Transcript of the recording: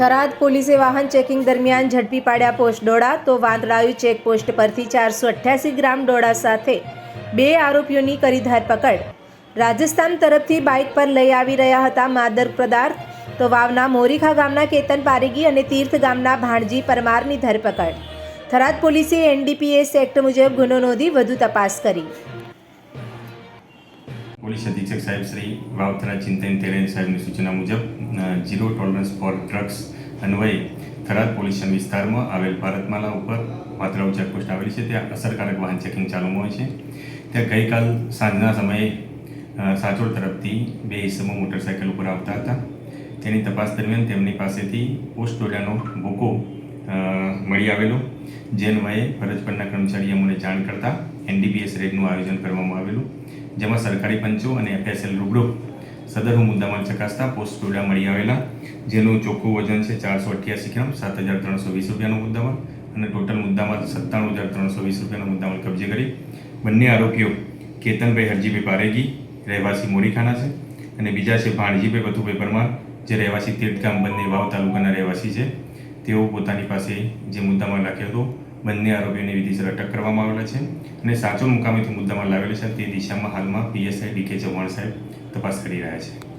થરાદ પોલીસે વાહન ચેકિંગ દરમિયાન ઝડપી પાડ્યા પોસ્ટ ડોળા તો વાંદરાયુ ચેકપોસ્ટ પરથી ચારસો અઠ્યાસી ગ્રામ ડોળા સાથે બે આરોપીઓની કરી ધરપકડ રાજસ્થાન તરફથી બાઇક પર લઈ આવી રહ્યા હતા માદક પદાર્થ, તો વાવના મોરીખા ગામના કેતન પારેગી અને તીર્થ ગામના ભાણજી પરમારની ધરપકડ. થરાદ પોલીસે એનડીપીએસ એક્ટ મુજબ ગુનો નોંધી વધુ તપાસ કરી. પોલીસ અધિક્ષક સાહેબ શ્રી વાવથરા ચિંતન તેરેન સાહેબની સૂચના મુજબ ઝીરો ટોલરન્સ ફોર ડ્રગ્સ અન્વયે થરાદ પોલીસ વિસ્તારમાં આવેલ ભારતમાલા ઉપર વાત્રાઉ ચેકપોસ્ટ આવેલી છે. ત્યાં અસરકારક વાહન ચેકિંગ ચાલુમાં હોય છે. ત્યાં ગઈકાલ સાંજના સમયે સાચોડ તરફથી બે ઈસમો મોટરસાઇકલ ઉપર આવતા હતા. તેની તપાસ દરમિયાન તેમની પાસેથી પોસ્ટ ડોળાનો ભૂકો મળી આવેલો જે અન્વયે ફરજ પરના કર્મચારીએ અમને જાણ કરતા એનડીપીએસ રેડનું આયોજન કરવામાં આવેલું. જેમાં સરકારી પંચો અને એફએસએલ રૂબરૂ સદર મુદ્દામાં ચકાસતા પોસ્ટ ડોડા મળી આવેલા. જેનું ચોખ્ખું વજન છે ચારસો અઠ્યાસી ગ્રામ, સાત હજાર ત્રણસો વીસ રૂપિયાનો મુદ્દામાલ અને ટોટલ મુદ્દામાલ સત્તાણું હજાર ત્રણસો વીસ રૂપિયાનો મુદ્દામાલ કબજે કરી. બંને આરોપીઓ કેતનભાઈ હરજીભાઈ પારેગી, રહેવાસી મોરીખાના છે અને બીજા છે ભાણજીભાઈ વથુભાઈ પરમાર, જે રહેવાસી તીર્થગામ બંને વાવ તાલુકાના રહેવાસી છે. તેઓ પોતાની પાસે જે મુદ્દામાં રાખ્યો હતો બંને આરોપીઓને વિધિસર અટક કરવામાં આવેલા છે અને સાચો મુકામેથી મુદ્દામાં લાવેલો છે. તે દિશામાં હાલમાં પીએસઆઈ ડીકે ચૌહાણ સાહેબ તપાસ કરી રહ્યા છે.